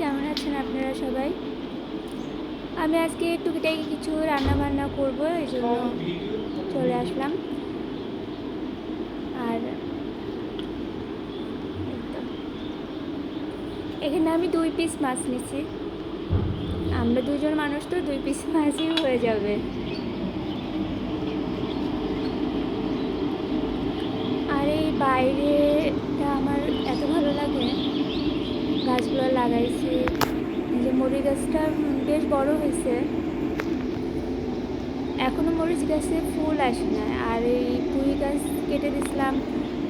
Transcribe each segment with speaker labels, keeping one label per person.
Speaker 1: কেমন আছেন আপনারা সবাই? আমি আজকে টুকিটাকি কিছু রান্না বান্না করব, এই জন্য চলে আসলাম। আর এখানে আমি দুই পিস মাছ নিচ্ছি আমরা দুজন মানুষ তো দুই পিস মাছই হয়ে যাবে। আর এই বাইরেটা আমার এত ভালো লাগে গাছগুলো লাগাইছি। যে মরিচ গাছটা বেশ বড় হয়েছে। এখনও মরিচ গাছে ফুল আসে না। আর এই পুঁই গাছ কেটে দিয়েছিলাম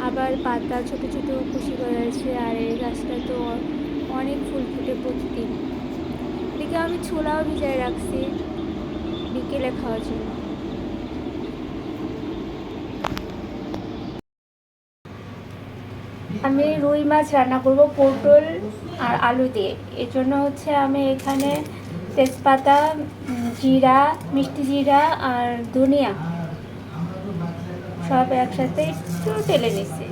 Speaker 1: আবার পাতা ছোট ছোট কুশি করেছে আর এই গাছটা তো অনেক ফুল ফুটে প্রতিদিন। এদিকে আমি ছোলাও ভিজায় রাখছি বিকেলে খাওয়ার জন্য। আমি রুই মাছ রান্না করব পটল আর আলু দিয়ে। এর জন্য হচ্ছে আমি এখানে তেজপাতা জিরা, মিষ্টি জিরা আর ধনিয়া সব একসাথে একটু তেলে নিচ্ছি।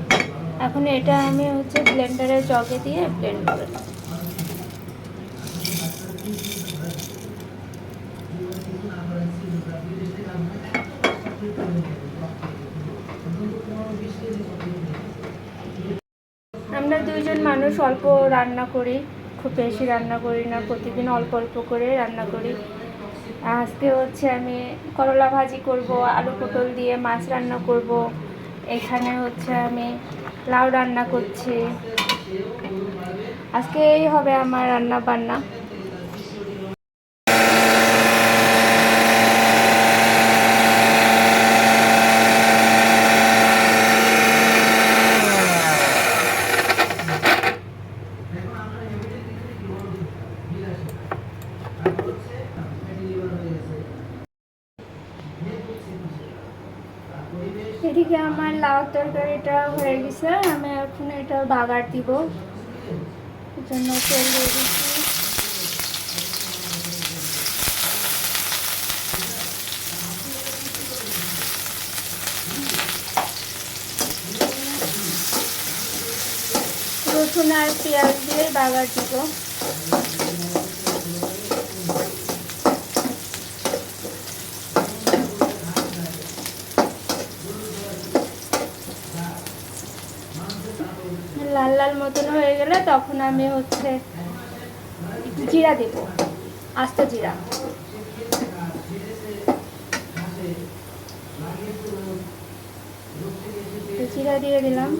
Speaker 1: এখন এটা আমি হচ্ছে ব্লেন্ডারের জগে দিয়ে ব্লেন্ড করে মানুষ অল্প রান্না করি, খুব বেশি রান্না করি না, প্রতিদিন অল্প অল্প করে রান্না করি। আজকে হচ্ছে আমি করলা ভাজি করব, আলু পটল দিয়ে মাছ রান্না করব। এখানে হচ্ছে আমি লাউ রান্না করছি। আজকে এই হবে আমার রান্না বান্না। এদিকে আমার লাউ তরকারিটা হয়ে গেছে, আমি এখন এটা বাগার দিব। জন্য তেল দিয়ে দিচ্ছি। রসুন আর পেঁয়াজ দিয়ে বাগার দিব। লাল মতন হয়ে গেলে তখন আমি হচ্ছে জিরা দেব আস্ত জিরা। জিরা দিয়ে দিলাম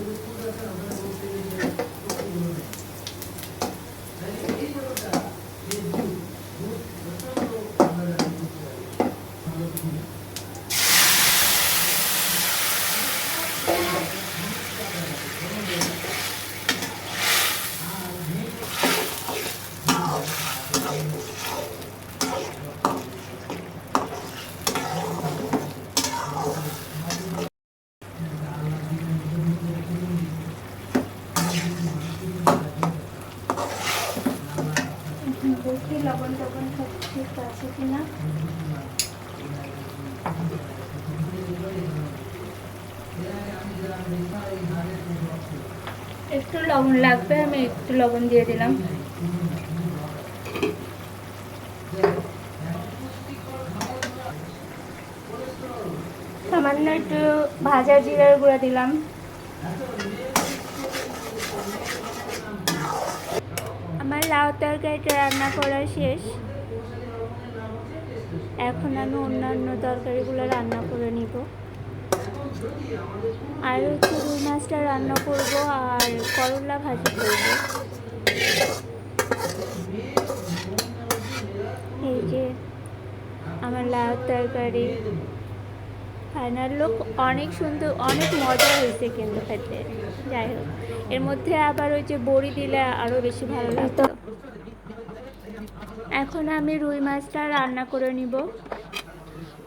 Speaker 1: এখন দেখি লবণ টবণ সব ঠিক আছে কিনা? একটু লবণ লাগবে, আমি একটু লবণ দিয়ে দিলাম। সামান্য একটু ভাজা জিরার গুঁড়া দিলাম আমার লাউ তরকারিটা রান্না করা শেষ। এখন আমি অন্যান্য তরকারিগুলো রান্না করে নিব। আর হচ্ছে রুই মাছটা রান্না করব আর করলা ভাজি করব। এই যে আমার লাউ তরকারি। ফাইনাল লোক অনেক সুন্দর, অনেক মজা হয়েছে কিন্তু খেতে। যাই হোক, এর মধ্যে আবার ওই যে বড়ি দিলে আরও বেশি ভালো লাগতো। এখন আমি রুই মাছটা রান্না করে নিব।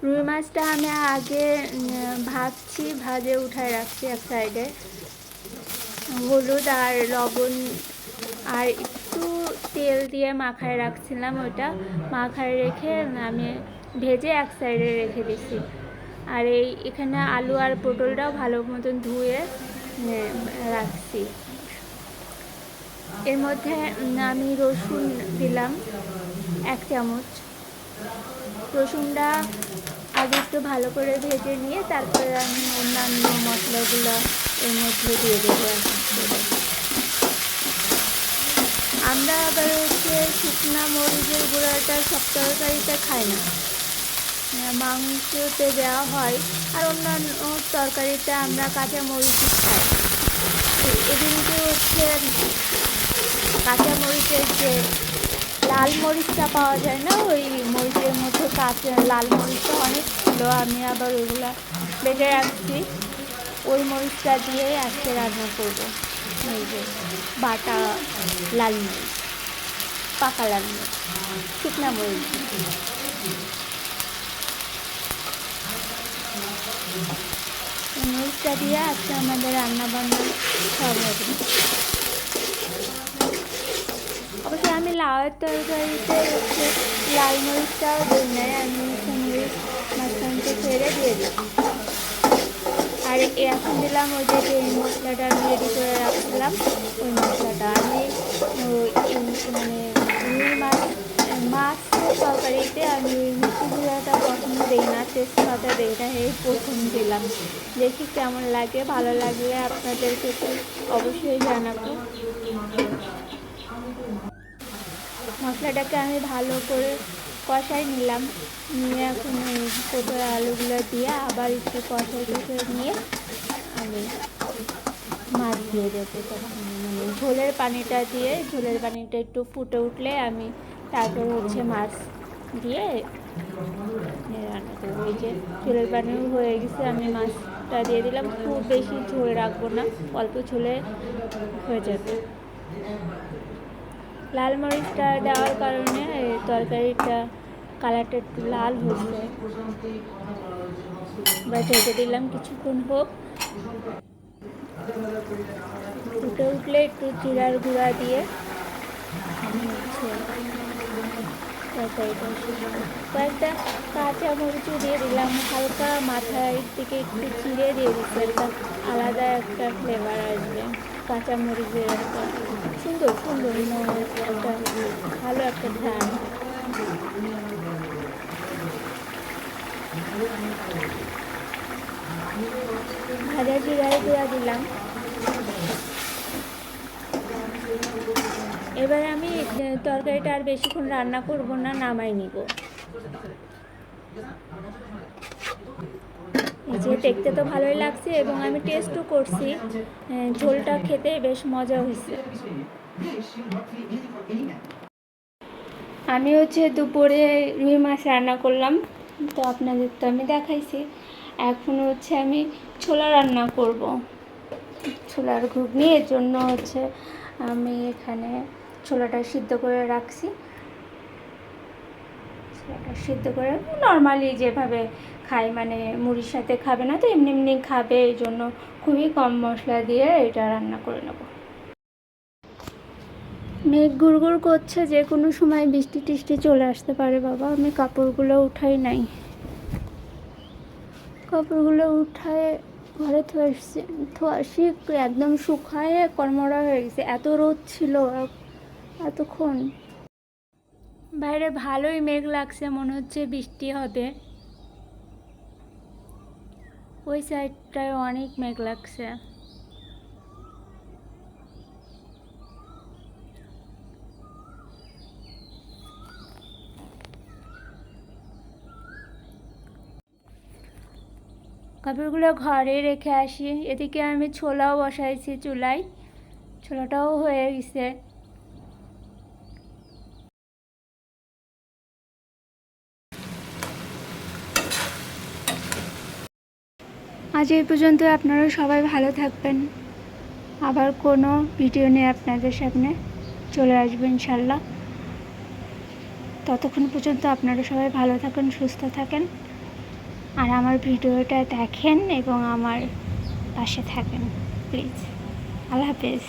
Speaker 1: রুই মাছটা আমি আগে ভাজছি, ভাজে উঠায় রাখছি এক সাইডে। হলুদ আর লবণ আর একটু তেল দিয়ে মাখায় রাখছিলাম ওটা মাখায় রেখে আমি ভেজে এক সাইডে রেখে দিছি। আর এই এখানে আলু আর পটলটাও ভালো মতন ধুয়ে রাখছি। এর মধ্যে আমি রসুন দিলাম। এক চামচ। রসুনটা আগে একটু ভালো করে ভেজে নিয়ে তারপরে আমি অন্যান্য মশলাগুলো এর মধ্যে দিয়ে দেবো আমরা আবার হচ্ছে শুকনা মরিচের গুঁড়াটা সব তরকারিতে খাই না। মাংসতে দেওয়া হয় আর অন্যান্য তরকারিতে আমরা কাঁচা মরিচই খাই। এদিনকে হচ্ছে কাঁচা মরিচের যে লাল মরিচটা পাওয়া যায় না, ওই মরিচের মধ্যে কাঁচা লাল মরিচটা অনেক ছিল, আমি আবার ওইগুলা বেটে রাখছি। ওই মরিচটা দিয়ে আজকে রান্না করব। এই যে বাটা লাল মরিচ, পাকা লাল মরিচ, শুকনা মরিচ। মরিচটা দিয়ে আজকে আমাদের রান্না বান্না সব হবে। অবশ্য আমি লাউয়ের তরকারিতে হচ্ছে লাল মরিচটাও দিই নাই আমি হচ্ছে মরিচ মাঝখানতে ছেড়ে দিয়ে দিই। আর এখন দিলাম ওই যে মশলাটা আমি রেডি করে রাখলাম, ওই মশলাটা। আমি মানে রুই মাছ মাছের তরকারিতে আমি মিষ্টি গুঁড়াটা কখনো দিই না, তেজপাতা দিই না, এই প্রথম দিলাম। দেখি কেমন লাগে, ভালো লাগলে আপনাদেরকে অবশ্যই জানাব। মশলাটাকে আমি ভালো করে কষাই নিলাম। নিয়ে এখন পটল আলুগুলো দিয়ে আবার একটু কষাই কষাই নিয়ে আমি মাছ দিয়ে দেবো। তখন মানে ঝোলের পানিটা দিয়ে, ঝোলের পানিটা একটু ফুটে উঠলে আমি তারপর হচ্ছে মাছ দিয়ে রান্না করব। এই যে ঝোলের পানিও হয়ে গেছে, আমি মাছটা দিয়ে দিলাম। খুব বেশি ঝোল রাখব না, অল্প ঝোলে হয়ে যাবে। লাল মরিচটা দেওয়ার কারণে তরকারিটা কালারটা একটু লাল হচ্ছে বা ঢেকে দিলাম কিছুক্ষণ হোক। ফুটে উঠলে একটু জিরার গুঁড়া দিয়ে তরকারিটা। কয়েকটা কাঁচা মরিচও দিয়ে দিলাম, হালকা মাথায় দিকে একটু চিড়ে দিয়ে দিচ্ছি আলাদা একটা ফ্লেভার আসবে। কাঁচা মরিচের একটা সুন্দর সুন্দর মনে ভালো একটা ঘ্রাণ ভাজা জিরার গুঁড়া দিলাম। এবার আমি তরকারিটা আর বেশিক্ষণ রান্না করব না, নামাই নিব। যে দেখতে তো ভালোই লাগছে এবং আমি টেস্টও করছি। ঝোলটা খেতে বেশ মজা হয়েছে। আমি হচ্ছে দুপুরে রুই মাছ রান্না করলাম। তো আপনাদের তো আমি দেখাইছি। এখন হচ্ছে আমি ছোলা রান্না করব। ছোলার ঘুগনি, এর জন্য হচ্ছে আমি এখানে ছোলাটা সিদ্ধ করে রাখছি। ছোলাটা সিদ্ধ করে নর্মালি যেভাবে খাই মানে মুড়ির সাথে খাবে না তো, এমনি এমনি খাবে, এই জন্য খুবই কম মশলা দিয়ে এটা রান্না করে নেব। মেঘ গুড়গুড় করছে, যে কোনো সময় বৃষ্টি টিষ্টি চলে আসতে পারে বাবা, আমি কাপড়গুলো উঠাই নাই। কাপড়গুলো উঠায় ঘরে থুয়ে থুয়াশি একদম শুকায় কর্মরা হয়ে গেছে, এত রোদ ছিল এতক্ষণ। বাইরে ভালোই মেঘ লাগছে, মনে হচ্ছে বৃষ্টি হবে। ওই সাইডটায় অনেক মেঘ লাগছে। কাপড়গুলো ঘরে রেখে আসি। এদিকে আমি ছোলাও বসাইছি চুলায়। ছোলাটাও হয়ে গেছে। আজ এই পর্যন্ত আপনারা সবাই ভালো থাকবেন। আবার কোনো ভিডিও নিয়ে আপনাদের সামনে চলে আসব ইনশাল্লাহ। ততক্ষণ পর্যন্ত আপনারা সবাই ভালো থাকেন, সুস্থ থাকেন। আর আমার ভিডিওটা দেখেন এবং আমার পাশে থাকেন, প্লিজ। আল্লাহ হাফেজ।